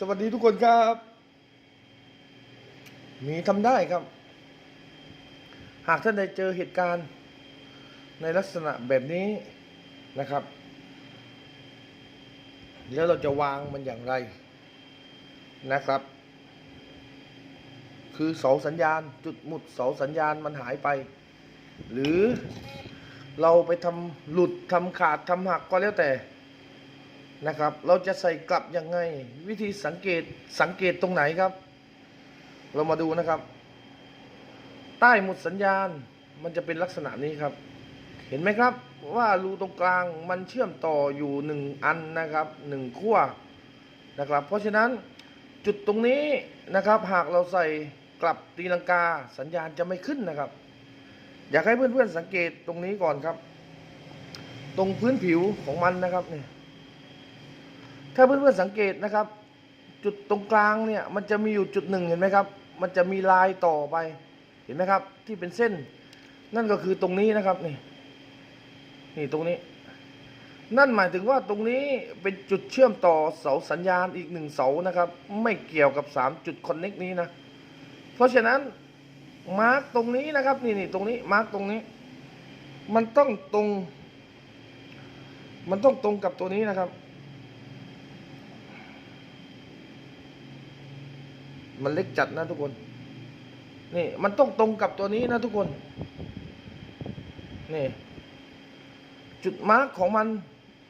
สวัสดีทุกคนครับ มีทำได้ครับ หากท่านใดเจอเหตุการณ์ในลักษณะแบบนี้นะครับ แล้วเราจะวางมันอย่างไรนะครับ คือเสาสัญญาณจุดหมุดเสาสัญญาณมันหายไป หรือเราไปทำหลุดทำขาดทำหักก็แล้วแต่ นะครับ เราจะใส่กลับยังไง วิธีสังเกตสังเกตตรงไหนครับ เรามาดูนะครับ ใต้หมุดสัญญาณมันจะเป็นลักษณะนี้ครับ เห็นไหมครับว่ารูตรงกลางมันเชื่อมต่ออยู่หนึ่งอันนะครับหนึ่งขั้วนะครับ เพราะฉะนั้นจุดตรงนี้นะครับ หากเราใส่กลับตีลังกาสัญญาณจะไม่ขึ้นนะครับ อยากให้เพื่อนๆสังเกตตรงนี้ก่อนครับ ตรงพื้นผิวของมันนะครับเนี่ย ถ้าเพื่อนๆสังเกตนะครับ จุดตรงกลางเนี่ยมันจะมีอยู่จุดหนึ่งเห็นไหมครับ มันจะมีลายต่อไปเห็นไหมครับ ที่เป็นเส้น นั่นก็คือตรงนี้นะครับนี่นี่ตรงนี้ นั่นหมายถึงว่าตรงนี้เป็นจุดเชื่อมต่อเสาสัญญาณอีกหนึ่งเสานะครับ ไม่เกี่ยวกับสามจุดคอนเน็กนี้นะ เพราะฉะนั้นมาร์กตรงนี้นะครับนี่นี่ตรงนี้มาร์กตรงนี้ มันต้องตรง มันต้องตรงกับตัวนี้นะครับ มันเล็กจัดนะทุกคน นี่มันต้องตรงกับตัวนี้นะทุกคน นี่ จุดมาร์กของมัน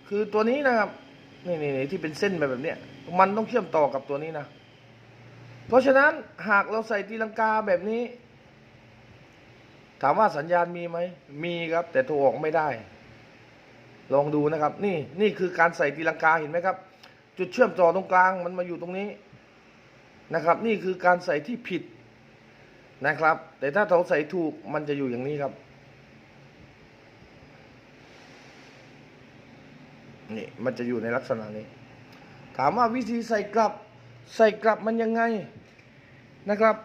คือตัวนี้นะครับนี่นี่นี่ที่เป็นเส้นแบบแบบเนี้ยมันต้องเชื่อมต่อกับตัวนี้นะ เพราะฉะนั้นหากเราใส่ตีลังกาแบบนี้ ถามว่าสัญญาณมีไหม มีครับ แต่โทรออกไม่ได้ ลองดูนะครับ นี่นี่คือการใส่ตีลังกาเห็นไหมครับ จุดเชื่อมต่อตรงกลางมันมาอยู่ตรงนี้ นะครับ นี่คือการใส่ที่ผิดนะครับ แต่ถ้าเราใส่ถูกมันจะอยู่อย่างนี้ครับนี่มันจะอยู่ในลักษณะนี้ ถามว่าวิธีใส่กลับ ใส่กลับมันยังไงนะครับ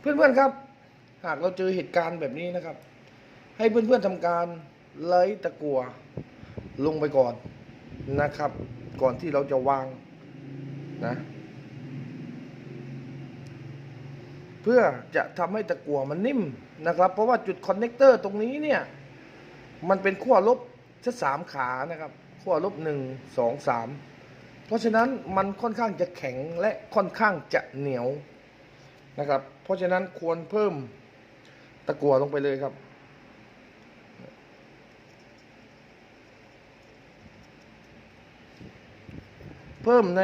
เพื่อนๆครับ หากเราเจอเหตุการณ์แบบนี้นะครับ ให้เพื่อนๆทำการไล่ตะกัวลงไปก่อนนะครับ ก่อนที่เราจะวางนะ เพื่อจะทำให้ตะกัวมันนิ่มนะครับ เพราะว่าจุดคอนเนคเตอร์ตรงนี้เนี่ย มันเป็นขั้วลบชัสามขานะครับขั้วลบหนึ่งสองสามเพราะฉะนั้นมันค่อนข้างจะแข็งและค่อนข้างจะเหนียวนะครับ เพราะฉะนั้นควรเพิ่มตะกัวลงไปเลยครับเพิ่มใน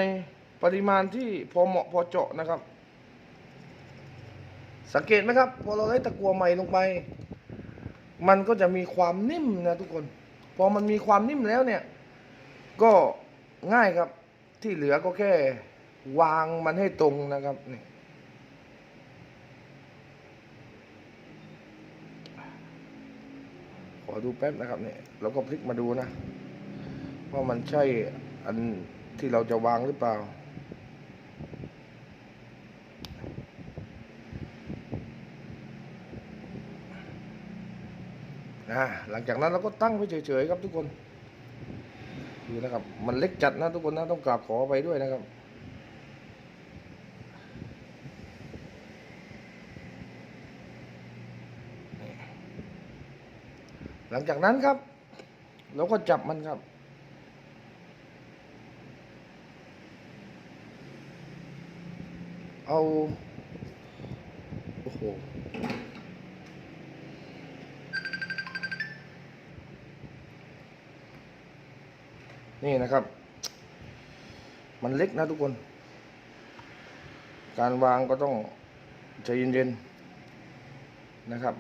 ปริมาณที่พอเหมาะพอเจาะนะครับ สังเกตไหมครับพอเราได้ตะกัวใหม่ลงไป มันก็จะมีความนิ่มนะทุกคน พอมันมีความนิ่มแล้วเนี่ย ก็ง่ายครับ ที่เหลือก็แค่วางมันให้ตรงนะครับนี่ขอดูแป๊บนะครับเนี่ยเราก็พลิกมาดูนะว่ามันใช่อันที่เราจะวางหรือเปล่า หลังจากนั้นเราก็ตั้งไว้เฉยๆครับทุกคนดูนะครับ มันเล็กจัดนะทุกคนนะต้องกราบขอไปด้วยนะครับหลังจากนั้นครับเราก็จับมันครับ เอา โอ้โห นี่นะครับ มันเล็กนะทุกคน การวางก็ต้องใจเย็นๆนะครับ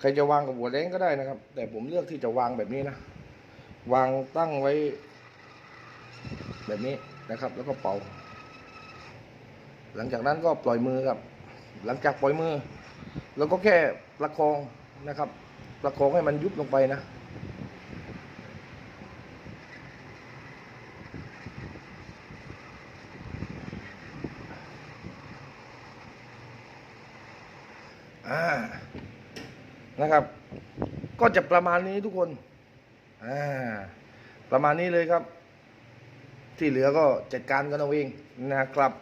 ใครจะวางกับหัวแดงก็ได้นะครับ แต่ผมเลือกที่จะวางแบบนี้นะ วางตั้งไว้ แบบนี้นะครับ แล้วก็เป่า หลังจากนั้นก็ปล่อยมือครับ หลังจากปล่อยมือเราก็แค่ประคองนะครับ ประคองให้มันยุบลงไปนะ อ่านะครับ ก็จะประมาณนี้ทุกคนอ่าประมาณนี้เลยครับทที่เหลือก็จัดการกันเอาเองนะครับ